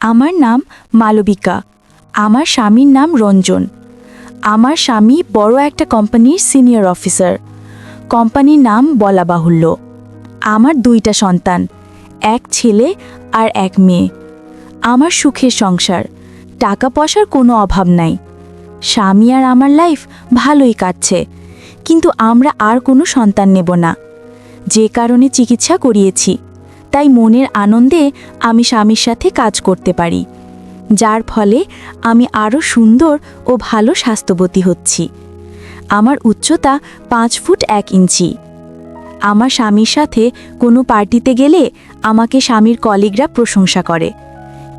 আমার নাম মালবিকা। আমার স্বামীর নাম রঞ্জন। আমার স্বামী বড় একটা কোম্পানির সিনিয়র অফিসার। কোম্পানির নাম বলা বাহুল্য আমার দুইটা সন্তান, এক ছেলে আর এক মেয়ে। আমার সুখের সংসার, টাকা পয়সার কোনো অভাব নাই। স্বামী আর আমার লাইফ ভালোই কাটছে, কিন্তু আমরা আর কোনো সন্তান নেব না। যে কারণে চিকিৎসা করিয়েছি। তাই মনের আনন্দে আমি স্বামীর সাথে কাজ করতে পারি। যার ফলে আমি আরও সুন্দর ও ভালো স্বাস্থ্যবতী হচ্ছি। আমার উচ্চতা পাঁচ ফুট এক ইঞ্চি। আমার স্বামীর সাথে কোনো পার্টিতে গেলে আমাকে স্বামীর কলিগরা প্রশংসা করে।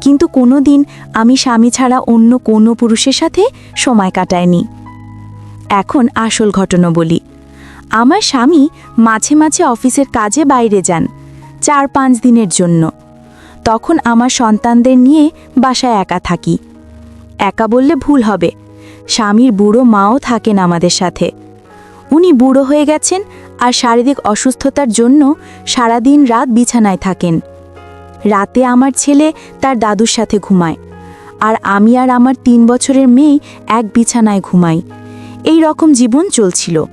কিন্তু কোনো দিন আমি স্বামী ছাড়া অন্য কোনো পুরুষের সাথে সময় কাটায়নি এখন আসল ঘটনা বলি। আমার স্বামী মাঝে মাঝে অফিসের কাজে বাইরে যান। চার পাঁচ দিনের জন্য। তখন আমার সন্তানদের নিয়ে বাসায় একা থাকি। একা বললে ভুল হবে। স্বামীর বুড়ো মাও থাকেন আমাদের সাথে। উনি বুড়ো হয়ে গেছেন আর শারীরিক অসুস্থতার জন্য সারাদিন রাত বিছানায় থাকেন। রাতে আমার ছেলে তার দাদুর সাথে ঘুমায় আর আমি আর আমার তিন বছরের মেয়ে এক বিছানায় ঘুমাই। এই রকম জীবন চলছিল।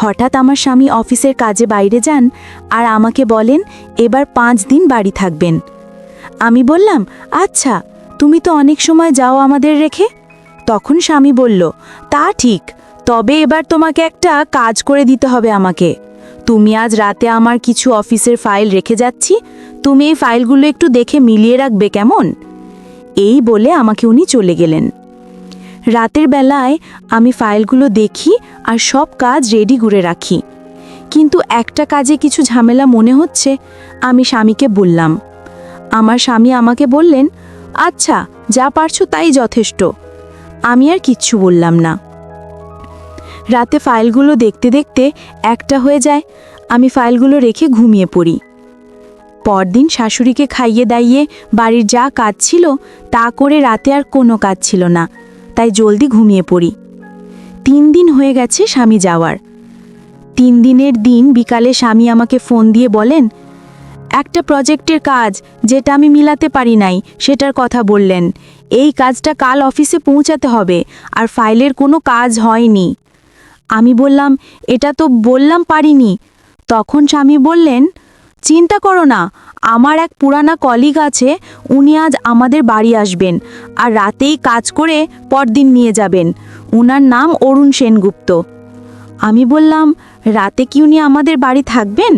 হঠাৎ আমার স্বামী অফিসের কাজে বাইরে যান আর আমাকে বলেন, এবার পাঁচ দিন বাড়ি থাকবেন। আমি বললাম আচ্ছা তুমি তো অনেক সময় যাও আমাদের রেখে? তখন স্বামী বলল, তা ঠিক, তবে এবার তোমাকে একটা কাজ করে দিতে হবে আমাকে। তুমি আজ রাতে আমার কিছু অফিসের ফাইল রেখে যাচ্ছি, তুমি এই ফাইলগুলো একটু দেখে মিলিয়ে রাখবে কেমন? এই বলে আমাকে উনি চলে গেলেন। রাতের বেলায় আমি ফাইলগুলো দেখি আর সব কাজ রেডি করে রাখি। কিন্তু একটা কাজে কিছু ঝামেলা মনে হচ্ছে, আমি স্বামীকে বললাম। আমার স্বামী আমাকে বললেন আচ্ছা যা পারছ তাই যথেষ্ট। আমি আর কিচ্ছু বললাম না। রাতে ফাইলগুলো দেখতে দেখতে একটা হয়ে যায়, আমি ফাইলগুলো রেখে ঘুমিয়ে পড়ি। পরদিন শাশুড়িকে খাইয়ে দাইয়ে বাড়ির যা কাজ ছিল, তা করে রাতে আর কোনো কাজ ছিল না। তাই জলদি ঘুমিয়ে পড়ি। তিন দিন হয়ে গেছে স্বামী যাওয়ার। তিন দিনের দিন বিকালে স্বামী আমাকে ফোন দিয়ে বলেন, একটা প্রজেক্টের কাজ যেটা আমি মিলাতে পারি নাই, সেটার কথা বললেন। এই কাজটা কাল অফিসে পৌঁছাতে হবে, আর ফাইলের কোনো কাজ হয়নি। আমি বললাম, এটা তো বললাম পারিনি। তখন স্বামী বললেন চিন্তা করো না, আমার এক পুরানা কলিগ আছে, উনি আজ আমাদের বাড়ি আসবেন আর রাতেই কাজ করে পরদিন নিয়ে যাবেন। উনার নাম অরুণ সেনগুপ্ত। আমি বললাম, রাতে কি উনি আমাদের বাড়ি থাকবেন?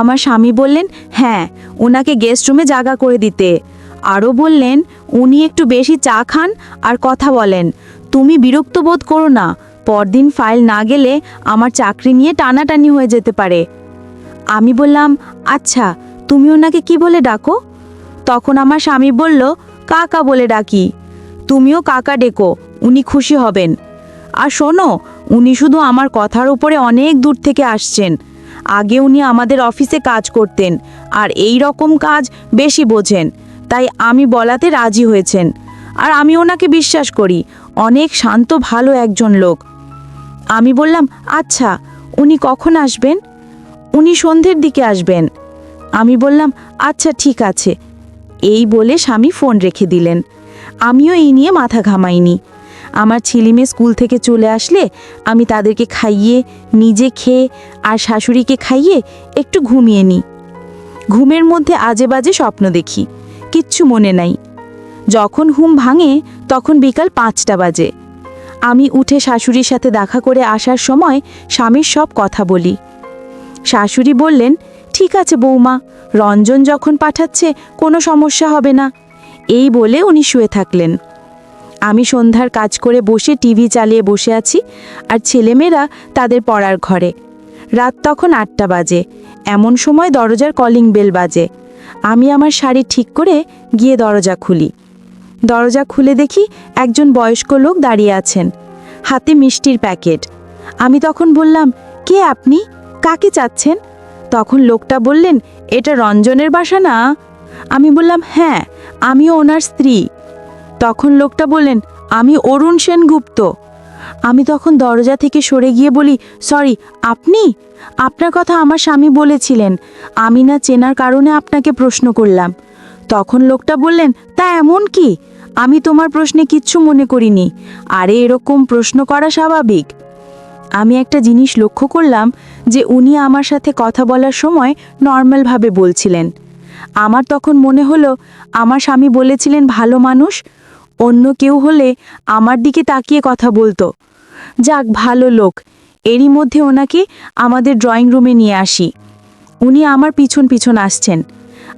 আমার স্বামী বললেন হ্যাঁ ওনাকে গেস্ট রুমে জায়গা করে দিতে। আরও বললেন, উনি একটু বেশি চা খান আর কথা বলেন। তুমি বিরক্ত বোধ করো না, পরদিন ফাইল না গেলে আমার চাকরি নিয়ে টানাটানি হয়ে যেতে পারে। আমি বললাম আচ্ছা তুমি ওনাকে কি বলে ডাকো? তখন আমার স্বামী বলল, কাকা বলে ডাকি। তুমিও কাকা ডেকো, উনি খুশি হবেন। আর শোনো, উনি শুধু আমার কথার উপরে অনেক দূর থেকে আসছেন। আগে উনি আমাদের অফিসে কাজ করতেন, আর এই রকম কাজ বেশি বোঝেন, তাই আমি বলাতে রাজি হয়েছেন। আর আমি ওনাকে বিশ্বাস করি, অনেক শান্ত, ভালো একজন লোক। আমি বললাম আচ্ছা উনি কখন আসবেন? উনি সন্ধ্যের দিকে আসবেন। আমি বললাম আচ্ছা ঠিক আছে। এই বলে স্বামী ফোন রেখে দিলেন। আমিও এই নিয়ে মাথা ঘামাইনি। আমার ছেলেমেয়ে স্কুল থেকে চলে আসলে আমি তাদেরকে খাইয়ে, নিজে খেয়ে আর শাশুড়িকে খাইয়ে একটু ঘুমিয়ে নিই। ঘুমের মধ্যে আজে বাজে স্বপ্ন দেখি, কিচ্ছু মনে নাই। যখন ঘুম ভাঙে তখন বিকাল পাঁচটা বাজে। আমি উঠে শাশুড়ির সাথে দেখা করে আসার সময় স্বামীর সব কথা বলি। শাশুড়ি বললেন, ঠিক আছে বৌমা, রঞ্জন যখন পাঠাচ্ছে কোনো সমস্যা হবে না। এই বলে উনি শুয়ে থাকলেন। আমি সন্ধ্যার কাজ করে বসে টিভি চালিয়ে বসে আছি আর ছেলেমেয়েরা তাদের পড়ার ঘরে। রাত তখন আটটা বাজে, এমন সময় দরজার কলিং বেল বাজে। আমি আমার শাড়ি ঠিক করে গিয়ে দরজা খুলি। দরজা খুলে দেখি একজন বয়স্ক লোক দাঁড়িয়ে আছেন, হাতে মিষ্টির প্যাকেট। আমি তখন বললাম, কে আপনি? কাকে চাচ্ছেন? তখন লোকটা বললেন, এটা রঞ্জনের বাসা না? আমি বললাম হ্যাঁ আমিও ওনার স্ত্রী। তখন লোকটা বললেন, আমি অরুণ সেনগুপ্ত। আমি তখন দরজা থেকে সরে গিয়ে বলি, সরি, আপনি? আপনার কথা আমার স্বামী বলেছিলেন। আমি না চেনার কারণে আপনাকে প্রশ্ন করলাম। তখন লোকটা বললেন, তা এমন কি? আমি তোমার প্রশ্নে কিচ্ছু মনে করিনি। আরে, এরকম প্রশ্ন করা স্বাভাবিক। আমি একটা জিনিস লক্ষ্য করলাম যে উনি আমার সাথে কথা বলার সময় নর্মালভাবে বলছিলেন। আমার তখন মনে হলো, আমার স্বামী বলেছিলেন ভালো মানুষ, অন্য কেউ হলে আমার দিকে তাকিয়ে কথা বলতো। যাক, ভালো লোক, এরই মধ্যে ওনাকে আমাদের ড্রয়িং রুমে নিয়ে আসি। উনি আমার পিছন পিছন আসছেন।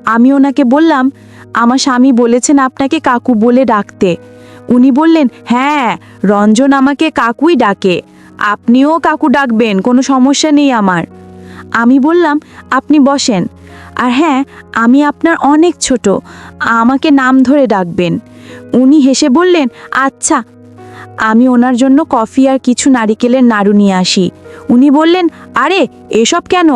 আমি ওনাকে বললাম, আমার স্বামী বলেছেন আপনাকে কাকু বলে ডাকতে। উনি বললেন হ্যাঁ রঞ্জন আমাকে কাকুই ডাকে। আপনিও কাকু ডাকবেন, কোনো সমস্যা নেই আমার। আমি বললাম, আপনি বসেন। আর হ্যাঁ আমি আপনার অনেক ছোট, আমাকে নাম ধরে ডাকবেন। উনি হেসে বললেন আচ্ছা। আমি ওনার জন্য কফি আর কিছু নারিকেলের নাড়ু নিয়ে আসি। উনি বললেন, আরে, এসব কেন?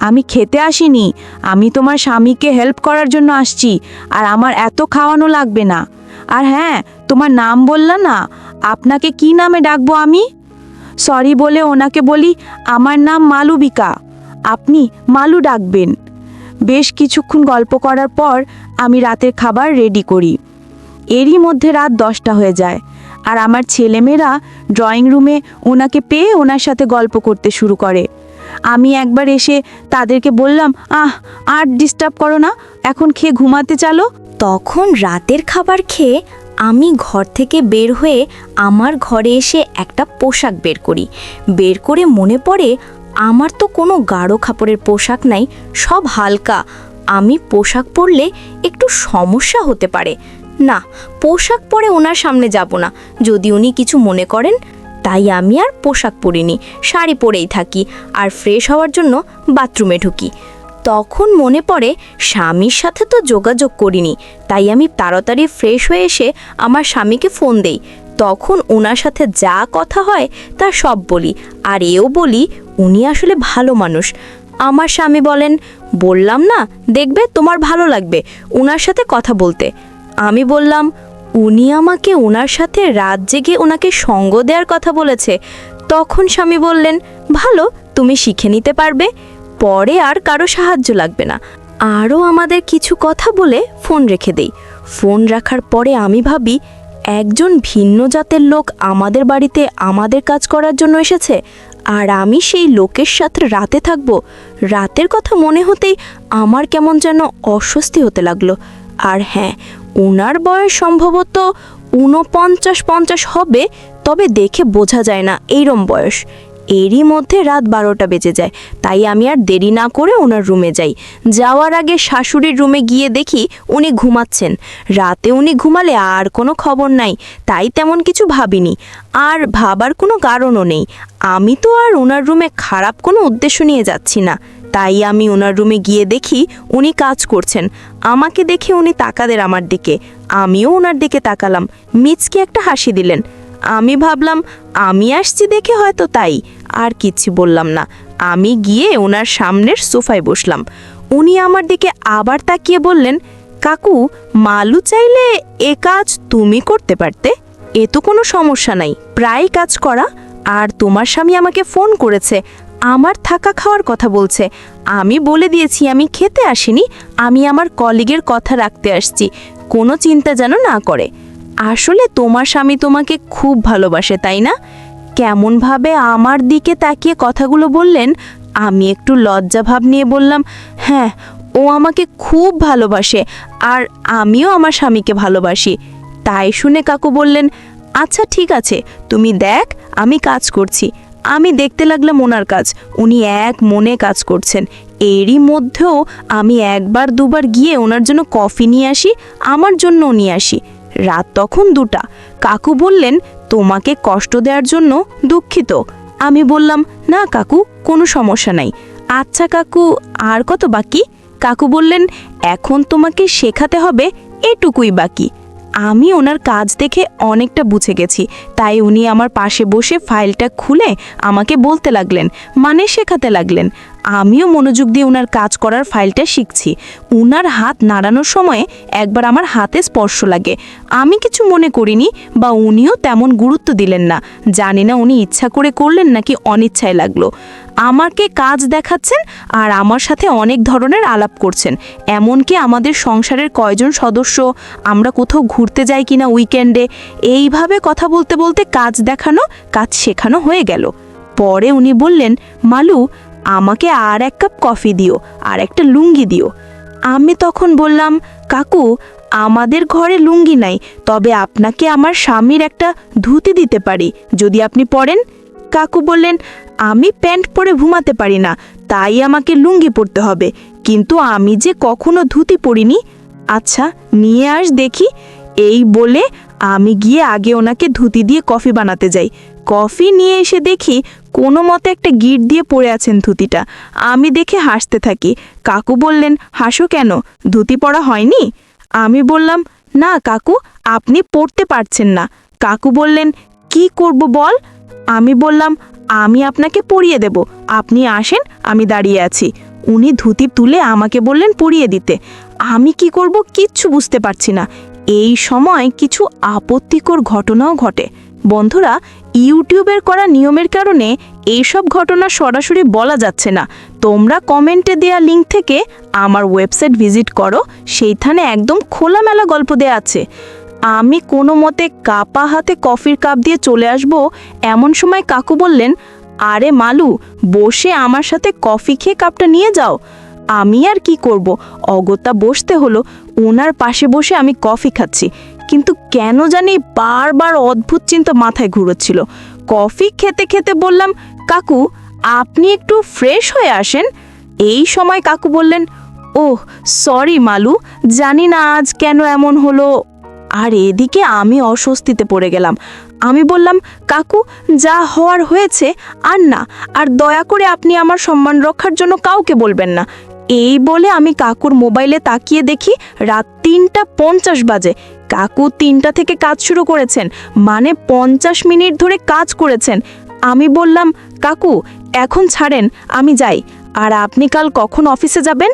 আমি খেতে আসিনি। আমি তোমার স্বামীকে হেল্প করার জন্য আসছি, আর আমার এত খাওয়ানো লাগবে না। আর হ্যাঁ তোমার নাম বললা না, আপনাকে কি নামে ডাকবো আমি? সরি বলে ওনাকে বলি, আমার নাম মালুবিকা। আপনি মালু ডাকবেন। বেশ কিছুক্ষণ গল্প করার পর আমি রাতের খাবার রেডি করি। এরই মধ্যে রাত দশটা হয়ে যায় আর আমার ছেলেমেয়েরা ড্রয়িং রুমে ওনাকে পেয়ে ওনার সাথে গল্প করতে শুরু করে। আমি একবার এসে তাদেরকে বললাম, আহ, আর ডিস্টার্ব করো না, এখন খেয়ে ঘুমাতে চালো। তখন রাতের খাবার খেয়ে আমি ঘর থেকে বের হয়ে আমার ঘরে এসে একটা পোশাক বের করি। বের করে মনে পড়ে, আমার তো কোনো গাঢ় কাপড়ের পোশাক নাই, সব হালকা। আমি পোশাক পরলে একটু সমস্যা হতে পারে। না, পোশাক পরে ওনার সামনে যাব না। যদি উনি কিছু মনে করেন, তাই আমি আর পোশাক পরিনি, শাড়ি পরেই থাকি। আর ফ্রেশ হওয়ার জন্য বাথরুমে ঢুকি। তখন মনে পড়ে স্বামীর সাথে তো যোগাযোগ করিনি, তাই আমি তাড়াতাড়ি ফ্রেশ হয়ে এসে আমার স্বামীকে ফোন দেই। তখন ওনার সাথে যা কথা হয় তা সব বলি, আর এও বলি, উনি আসলে ভালো মানুষ। আমার স্বামী বলেন, বললাম না, দেখবে তোমার ভালো লাগবে ওনার সাথে কথা বলতে। আমি বললাম, উনি আমাকে ওনার সাথে রাত জেগে ওনাকে সঙ্গ দেওয়ার কথা বলেছে। তখন স্বামী বললেন, ভালো, তুমি শিখে নিতে পারবে। পরে আর কারও সাহায্য লাগবে না। আরও আমাদের কিছু কথা বলে ফোন রেখে দেই। ফোন রাখার পরে আমি ভাবি, একজন ভিন্ন জাতের লোক আমাদের বাড়িতে আমাদের কাজ করার জন্য এসেছে, আর আমি সেই লোকের সাথে রাতে থাকব। রাতের কথা মনে হতেই আমার কেমন যেন অস্বস্তি হতে লাগল। আর হ্যাঁ ওনার বয়স সম্ভবত ঊনপঞ্চাশ পঞ্চাশ হবে, তবে দেখে বোঝা যায় না, এইরম বয়স। এরই মধ্যে রাত বারোটা বেজে যায়। তাই আমি আর দেরি না করে ওনার রুমে যাই। যাওয়ার আগে শাশুড়ির রুমে গিয়ে দেখি উনি ঘুমাচ্ছেন। রাতে উনি ঘুমালে আর কোনো খবর নাই, তাই তেমন কিছু ভাবিনি। আর ভাবার কোনো কারণও নেই। আমি তো আর ওনার রুমে খারাপ কোনো উদ্দেশ্য নিয়ে যাচ্ছি না। তাই আমি ওনার রুমে গিয়ে দেখি উনি কাজ করছেন। আমাকে দেখে উনি তাকাদের আমার দিকে। আমিও ওনার দিকে তাকালাম। মিচকে একটা হাসি দিলেন। আমি ভাবলাম, আমি আসছি দেখে হয়তো তাই। আর কিচ্ছু বললাম না। আমি গিয়ে ওনার সামনের সোফায় বসলাম। উনি আমার দিকে আবার তাকিয়ে বললেন, কাকু, মালু চাইলে এ কাজ তুমি করতে পারতে। এ তো কোনো সমস্যা নাই। প্রায় কাজ করা। আর তোমার স্বামী আমাকে ফোন করেছে। আমার থাকা খাওয়ার কথা বলছে। আমি বলে দিয়েছি, আমি খেতে আসিনি। আমি আমার কলিগের কথা রাখতে আসছি। কোনো চিন্তা যেন না করে। আসলে তোমার স্বামী তোমাকে খুব ভালোবাসে, তাই না? কেমনভাবে আমার দিকে তাকিয়ে কথাগুলো বললেন, আমি একটু লজ্জা ভাব নিয়ে বললাম হ্যাঁ ও আমাকে খুব ভালোবাসে আর আমিও আমার স্বামীকে ভালোবাসি। তাই শুনে কাকু বললেন আচ্ছা ঠিক আছে, তুমি দেখ, আমি কাজ করছি। আমি দেখতে লাগলাম ওনার কাজ, উনি এক মনে কাজ করছেন। এরই মধ্যেও আমি একবার দুবার গিয়ে ওনার জন্য কফি নিয়ে আসি, আমার জন্যও নিয়ে আসি। রাত তখন দুটা। কাকু বললেন, তোমাকে কষ্ট দেওয়ার জন্য দুঃখিত। আমি বললাম, না কাকু, কোনো সমস্যা নাই। আচ্ছা কাকু, আর কত বাকি? কাকু বললেন, এখন তোমাকে শেখাতে হবে এটুকুই বাকি। আমি ওনার কাজ দেখে অনেকটা বুঝে গেছি। তাই উনি আমার পাশে বসে ফাইলটা খুলে আমাকে বলতে লাগলেন মানে শেখাতে লাগলেন। আমিও মনোযোগ দিয়ে ওনার কাজ করার ফাইলটা শিখছি। উনার হাত নাড়ানোর সময় একবার আমার হাতে স্পর্শ লাগে। আমি কিছু মনে করিনি বা উনিও তেমন গুরুত্ব দিলেন না। জানি না উনি ইচ্ছা করে করলেন নাকি অনিচ্ছায় লাগল। আমাকে কাজ দেখাচ্ছেন আর আমার সাথে অনেক ধরনের আলাপ করছেন। এমনকি আমাদের সংসারের কয়জন সদস্য, আমরা কোথাও ঘুরতে যাই কিনা উইকেন্ডে, এইভাবে কথা বলতে বলতে কাজ দেখানো, কাজ শেখানো হয়ে গেল। পরে উনি বললেন, মালু আমাকে আর এক কাপ কফি দিও, আর একটা লুঙ্গি দিও। আমি তখন বললাম, কাকু, আমাদের ঘরে লুঙ্গি নাই, তবে আপনাকে আমার স্বামীর একটা ধুতি দিতে পারি, যদি আপনি পরেন। কাকু বললেন, আমি প্যান্ট পরে ঘুমাতে পারি না, তাই আমাকে লুঙ্গি পরতে হবে, কিন্তু আমি যে কখনো ধুতি পরিনি। আচ্ছা নিয়ে আস দেখি। এই বলে আমি গিয়ে আগে ওনাকে ধুতি দিয়ে কফি বানাতে যাই। কফি নিয়ে এসে দেখি কোনো মতে একটা গিট দিয়ে পড়ে আছেন ধুতিটা। আমি দেখে হাসতে থাকি। কাকু বললেন, হাসো কেন? ধুতি পরা হয়নি? আমি বললাম, না কাকু, আপনি পড়তে পারছেন না। কাকু বললেন, কি করব বল? আমি বললাম, আমি আপনাকে পরিয়ে দেব। আপনি আসেন, আমি দাঁড়িয়ে আছি। উনি ধুতি তুলে আমাকে বললেন, পরিয়ে দিতে। আমি কি করব কিচ্ছু বুঝতে পারছি না। এই সময় কিছু আপত্তিকর ঘটনাও ঘটে। বন্ধুরা, ইউটিউবের করা নিয়মের কারণে এইসব ঘটনা সরাসরি বলা যাচ্ছে না। তোমরা কমেন্টে দেয়া লিঙ্ক থেকে আমার ওয়েবসাইট ভিজিট করো, সেইখানে একদম খোলামেলা গল্প দেয়া আছে। আমি কোনো মতে কাপা হাতে কফির কাপ দিয়ে চলে আসব, এমন সময় কাকু বললেন, আরে মালু, বসে আমার সাথে কফি খেয়ে কাপটা নিয়ে যাও। আমি আর কি করব? অগত্যা বসতে হলো। ওনার পাশে বসে আমি কফি খাচ্ছি। কিন্তু কেন জানি বারবার অদ্ভুত চিন্তা মাথায় ঘুরোচ্ছিল। কফি খেতে খেতে বললাম, কাকু, আপনি একটু ফ্রেশ হয়ে আসেন। এই সময় কাকু বললেন, ওহ, সরি মালু, জানি না আজ কেন এমন হলো। আর এদিকে আমি অস্বস্তিতে পড়ে গেলাম। আমি বললাম, কাকু, যা হওয়ার হয়েছে, আর না, আর দয়া করে আপনি আমার সম্মান রক্ষার জন্য কাউকে বলবেন না। এই বলে আমি কাকুর মোবাইলে তাকিয়ে দেখি রাত তিনটা পঞ্চাশ বাজে। কাকু তিনটা থেকে কাজ শুরু করেছেন মানে পঞ্চাশ মিনিট ধরে কাজ করেছেন। আমি বললাম, কাকু, এখন ছাড়েন, আমি যাই। আর আপনি কাল কখন অফিসে যাবেন?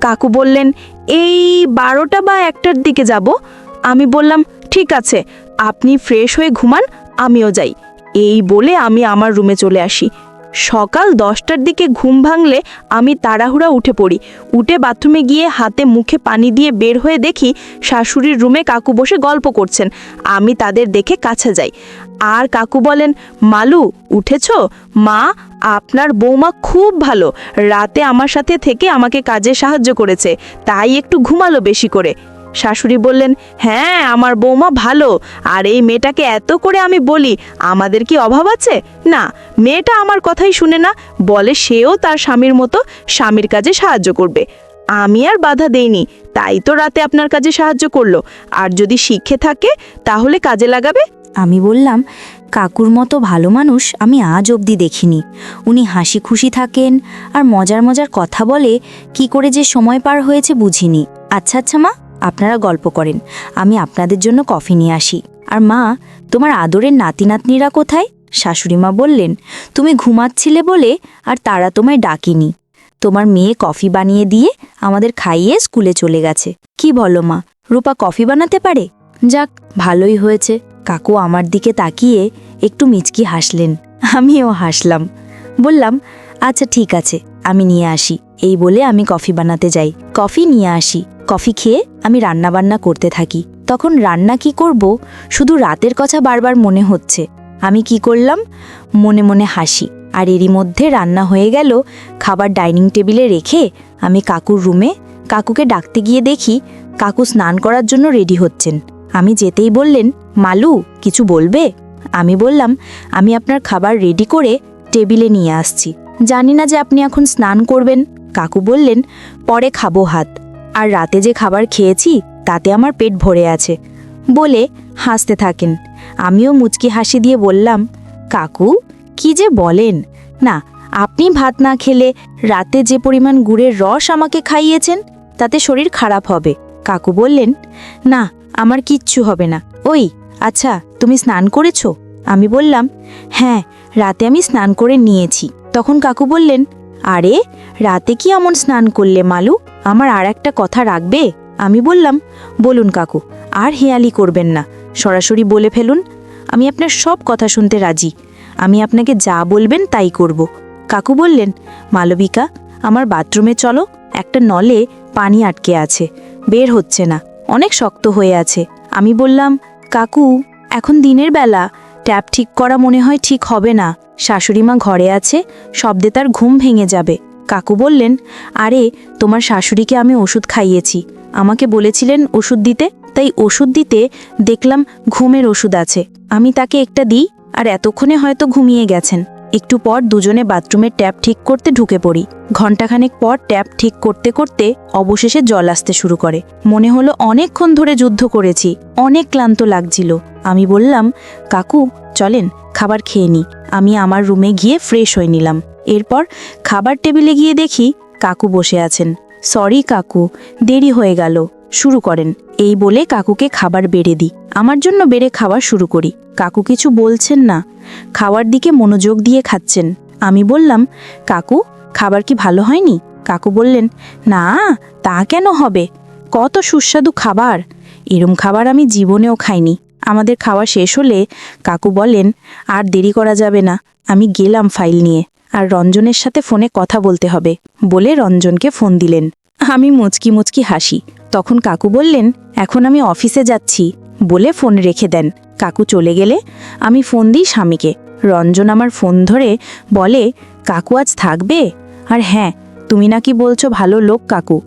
কাকু বললেন, এই বারোটা বা একটার দিকে যাব। আমি বললাম, ঠিক আছে, আপনি ফ্রেশ হয়ে ঘুমান, আমিও যাই। এই বলে আমি আমার রুমে চলে আসি। সকাল দশটার দিকে ঘুম ভাঙলে আমি তাড়াহুড়া উঠে পড়ি। উঠে বাথরুমে গিয়ে হাতে মুখে পানি দিয়ে বের হয়ে দেখি শাশুড়ির রুমে কাকু বসে গল্প করছেন। আমি তাদের দেখে কাছে যাই। আর কাকু বলেন, মালু, উঠেছ? মা, আপনার বৌমা খুব ভালো। রাতে আমার সাথে থেকে আমাকে কাজে সাহায্য করেছে। তাই একটু ঘুমালো বেশি করে। শাশুড়ি বললেন হ্যাঁ আমার বৌমা ভালো। আর এই মেয়েটাকে এত করে আমি বলি, আমাদের কি অভাব আছে? না, মেয়েটা আমার কথাই শুনে না, বলে সেও তার স্বামীর মতো স্বামীর কাজে সাহায্য করবে। আমি আর বাধা দেইনি, তাই তো রাতে আপনার কাজে সাহায্য করল। আর যদি শিখে থাকে, তাহলে কাজে লাগাবে? আমি বললাম, কাকুর মতো ভালো মানুষ আমি আজ অবধি দেখিনি। উনি হাসি খুশি থাকেন আর মজার মজার কথা বলে, কি করে যে সময় পার হয়েছে বুঝিনি। আচ্ছা আচ্ছা মা। আপনারা গল্প করেন। আমি আপনাদের জন্য কফি নিয়ে আসি। আর মা, তোমার আদরের নাতি নাতনিরা কোথায়? শাশুড়িমা বললেন, তুমি ঘুমাচ্ছিলে বলে আর তারা তোমায় ডাকিনি। তোমার মেয়ে কফি বানিয়ে দিয়ে আমাদের খাইয়ে স্কুলে চলে গেছে। কি বলো মা, রূপা কফি বানাতে পারে? যাক, ভালোই হয়েছে। কাকু আমার দিকে তাকিয়ে একটু মিচকি হাসলেন। আমিও হাসলাম। বললাম আচ্ছা ঠিক আছে, আমি নিয়ে আসি। এই বলে আমি কফি বানাতে যাই। কফি নিয়ে আসি। কফি খেয়ে আমি রান্না বান্না করতে থাকি। তখন রান্না কি করব, শুধু রাতের কথা বারবার মনে হচ্ছে। আমি কি করলাম, মনে মনে হাসি। আর এরই মধ্যে রান্না হয়ে গেল, খাবার ডাইনিং টেবিলে রেখে আমি কাকুর রুমে কাকুকে ডাকতে গিয়ে দেখি কাকু স্নান করার জন্য রেডি হচ্ছেন। আমি যেতেই বললেন, মালু, কিছু বলবে? আমি বললাম, আমি আপনার খাবার রেডি করে টেবিলে নিয়ে আসছি। জানি না যে আপনি এখন স্নান করবেন। কাকু বললেন, পরে খাব হাত। আর রাতে যে খাবার খেয়েছি, তাতে আমার পেট ভরে আছে। বলে হাসতে থাকেন। আমিও মুচকি হাসি দিয়ে বললাম, কাকু, কি যে বলেন? না, আপনি ভাত না খেলে রাতে যে পরিমাণ গুড়ের রস আমাকে খাইয়েছেন, তাতে শরীর খারাপ হবে। কাকু বললেন, না, আমার কিচ্ছু হবে না। ওই আচ্ছা তুমি স্নান করেছ? আমি বললাম হ্যাঁ রাতে আমি স্নান করে নিয়েছি। তখন কাকু বললেন, আরে, রাতে কি এমন স্নান করলে মালু? আমার আর একটা কথা রাখবে? আমি বললাম, বলুন কাকু, আর হেয়ালি করবেন না। সরাসরি বলে ফেলুন, আমি আপনার সব কথা শুনতে রাজি। আমি আপনাকে যা বলবেন তাই করব। কাকু বললেন, মালবিকা, আমার বাথরুমে চলো, একটা নলে পানি আটকে আছে, বের হচ্ছে না, অনেক শক্ত হয়ে আছে। আমি বললাম, কাকু, এখন দিনের বেলা, ট্যাপ ঠিক করা মনে হয় ঠিক হবে না। শাশুড়িমা ঘরে আছে, শব্দে তার ঘুম ভেঙে যাবে। কাকু বললেন, আরে, তোমার শাশুড়িকে আমি ওষুধ খাইয়েছি। আমাকে বলেছিলেন ওষুধ দিতে, তাই ওষুধ দিতে দেখলাম ঘুমের ওষুধ আছে। আমি তাকে একটা দিই, আর এতক্ষণে হয়তো ঘুমিয়ে গেছেন। একটু পর দুজনে বাথরুমের ট্যাপ ঠিক করতে ঢুকে পড়ি। ঘণ্টাখানেক পর ট্যাপ ঠিক করতে করতে অবশেষে জল আসতে শুরু করে। মনে হলো অনেকক্ষণ ধরে যুদ্ধ করেছি, অনেক ক্লান্ত লাগছিল। আমি বললাম, কাকু, চলেন, খাবার খেয়ে নি। আমি আমার রুমে গিয়ে ফ্রেশ হয়ে নিলাম। এরপর খাবার টেবিলে গিয়ে দেখি কাকু বসে আছেন। সরি কাকু, দেরি হয়ে গেল। শুরু করেন। এই বলে কাকুকে খাবার বেড়ে দিই। আমার জন্য বেড়ে খাওয়া শুরু করি। কাকু কিছু বলছেন না। খাওয়ার দিকে মনোযোগ দিয়ে খাচ্ছেন। আমি বললাম, কাকু, খাবার কি ভালো হয়নি? কাকু বললেন, না, তা কেন হবে? কত সুস্বাদু খাবার। এরম খাবার আমি জীবনেও খাইনি। আমাদের খাওয়া শেষ হলে কাকু বলেন, আর দেরি করা যাবে না। আমি গেলাম ফাইল নিয়ে। আর রঞ্জনের সাথে ফোনে কথা বলতে হবে বলে রঞ্জনকে ফোন দিলেন। আমি মুচকি মুচকি হাসি। তখন কাকু বললেন, এখন আমি অফিসে যাচ্ছি বলে ফোন রেখে দেন। কাকু চলে গেলে আমি ফোন দিই স্বামীকে। রঞ্জন আমার ফোন ধরে বলে, কাকু আজ থাকবে? আর হ্যাঁ তুমি নাকি বলছো ভালো লোক কাকু।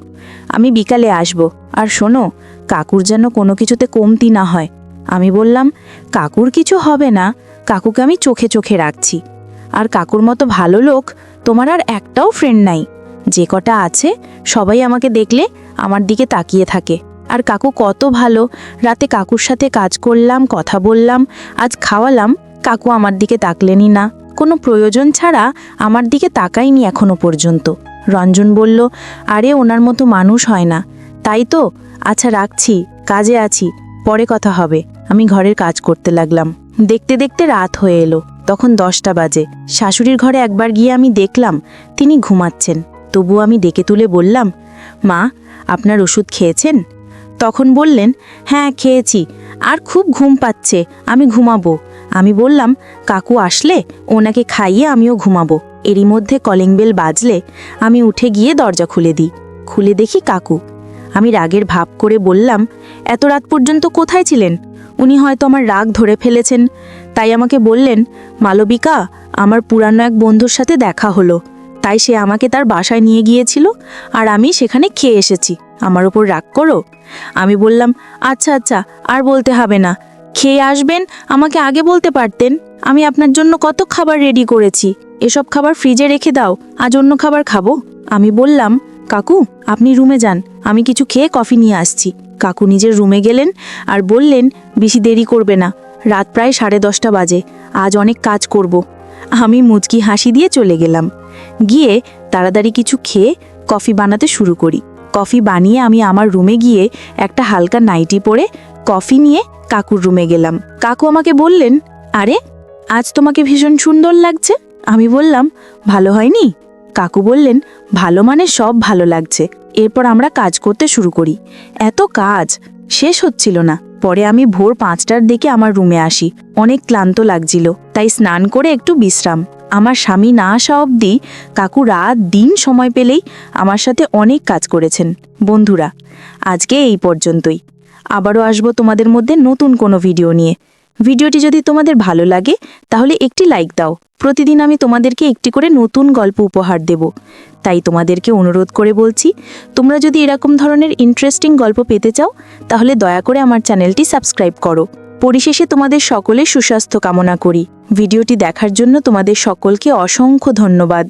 আমি বিকালে আসব। আর শোনো, কাকুর যেন কোনো কিছুতে কমতি না হয়। আমি বললাম, কাকুর কিছু হবে না। কাকুকে আমি চোখে চোখে রাখছি। আর কাকুর মতো ভালো লোক তোমার আর একটাও ফ্রেন্ড নাই। যে কটা আছে, সবাই আমাকে দেখলে আমার দিকে তাকিয়ে থাকে। আর কাকু কত ভালো, রাতে কাকুর সাথে কাজ করলাম, কথা বললাম, আজ খাওয়ালাম, কাকু আমার দিকে তাকলেনই না। কোনো প্রয়োজন ছাড়া আমার দিকে তাকায়নি এখনও পর্যন্ত। রঞ্জন বলল, আরে, ওনার মতো মানুষ হয় না। তাই তো? আচ্ছা রাখছি, কাজে আছি, পরে কথা হবে। আমি ঘরের কাজ করতে লাগলাম। দেখতে দেখতে রাত হয়ে এলো। তখন দশটা বাজে। শাশুড়ির ঘরে একবার গিয়ে আমি দেখলাম তিনি ঘুমাচ্ছেন। তবু আমি ডেকে তুলে বললাম, মা, আপনার ওষুধ খেয়েছেন? তখন বললেন হ্যাঁ খেয়েছি। আর খুব ঘুম পাচ্ছে, আমি ঘুমাবো। আমি বললাম, কাকু আসলে? ওনাকে খাইয়ে আমিও ঘুমাবো। এরই মধ্যে কলিং বেল বাজলে আমি উঠে গিয়ে দরজা খুলে দিই। খুলে দেখি কাকু। আমি রাগের ভাব করে বললাম, এত রাত পর্যন্ত কোথায় ছিলেন? উনি হয়তো আমার রাগ ধরে ফেলেছেন। তাই আমাকে বললেন, মালবিকা, আমার পুরানো এক বন্ধুর সাথে দেখা হলো। তাই সে আমাকে তার বাসায় নিয়ে গিয়েছিল আর আমি সেখানে খেয়ে এসেছি। আমার ওপর রাগ করো? আমি বললাম আচ্ছা আচ্ছা আর বলতে হবে না। খেয়ে আসবেন, আমাকে আগে বলতে পারতেন। আমি আপনার জন্য কত খাবার রেডি করেছি। এসব খাবার ফ্রিজে রেখে দাও, আজ অন্য খাবার খাব। আমি বললাম, কাকু, আপনি রুমে যান। আমি কিছু খেয়ে কফি নিয়ে আসছি। কাকু নিজের রুমে গেলেন আর বললেন, বেশি দেরি করবে না। রাত প্রায় সাড়ে দশটা বাজে। আজ অনেক কাজ করব। আমি মুচকি হাসি দিয়ে চলে গেলাম। গিয়ে তাড়াতাড়ি কিছু খেয়ে কফি বানাতে শুরু করি। কফি বানিয়ে আমি আমার রুমে গিয়ে একটা হালকা নাইটি পরে কফি নিয়ে কাকুর রুমে গেলাম। কাকু আমাকে বললেন, আরে, আজ তোমাকে ভীষণ সুন্দর লাগছে। আমি বললাম, ভালো হয়নি? কাকু বললেন, ভালো মানে সব ভালো লাগছে। এরপর আমরা কাজ করতে শুরু করি। এত কাজ, শেষ হচ্ছিল না। পরে আমি ভোর পাঁচটার দিকে আমার রুমে আসি। অনেক ক্লান্ত লাগছিল, তাই স্নান করে একটু বিশ্রাম। আমার স্বামী না আসা অবধি কাকু রাত দিন সময় পেলেই আমার সাথে অনেক কাজ করেছেন। বন্ধুরা, আজকে এই পর্যন্তই। আবারও আসব তোমাদের মধ্যে নতুন কোনো ভিডিও নিয়ে। ভিডিওটি যদি তোমাদের ভালো লাগে, তাহলে একটি লাইক দাও। প্রতিদিন আমি তোমাদেরকে একটি করে নতুন গল্প উপহার দেব। তাই তোমাদেরকে অনুরোধ করে বলছি, তোমরা যদি এরকম ধরনের ইন্টারেস্টিং গল্প পেতে চাও, তাহলে দয়া করে আমার চ্যানেলটি সাবস্ক্রাইব করো। পরিশেষে তোমাদের সকলের সুস্বাস্থ্য কামনা করি। ভিডিওটি দেখার জন্য তোমাদের সকলকে অসংখ্য ধন্যবাদ।